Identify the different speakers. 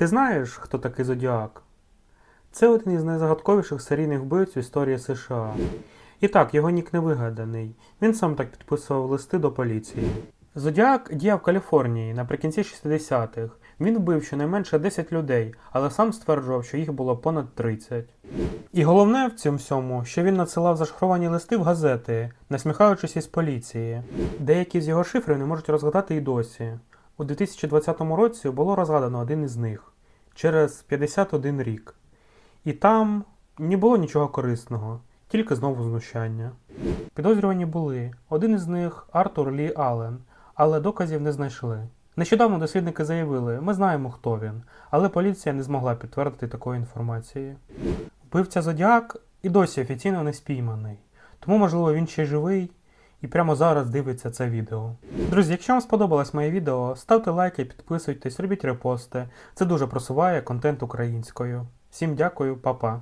Speaker 1: Ти знаєш, хто такий Зодіак? Це один із найзагадковіших серійних вбивць історії США. І так, його нік не вигаданий. Він сам так підписував листи до поліції. Зодіак діяв в Каліфорнії наприкінці 60-х. Він вбив щонайменше 10 людей, але сам стверджував, що їх було понад 30. І головне в цьому всьому, що він надсилав зашифровані листи в газети, насміхаючись із поліції. Деякі з його шифрів не можуть розгадати і досі. У 2020 році було розгадано один із них через 51 рік. І там не було нічого корисного, тільки знову знущання. Підозрювані були. Один із них Артур Лі Аллен, але доказів не знайшли. Нещодавно дослідники заявили, ми знаємо, хто він, але поліція не змогла підтвердити такої інформації. Вбивця Зодіак і досі офіційно не спійманий, тому, можливо, він ще живий і прямо зараз дивиться це відео. Друзі, якщо вам сподобалось моє відео, ставте лайки, підписуйтесь, робіть репости. Це дуже просуває контент українською. Всім дякую, па-па.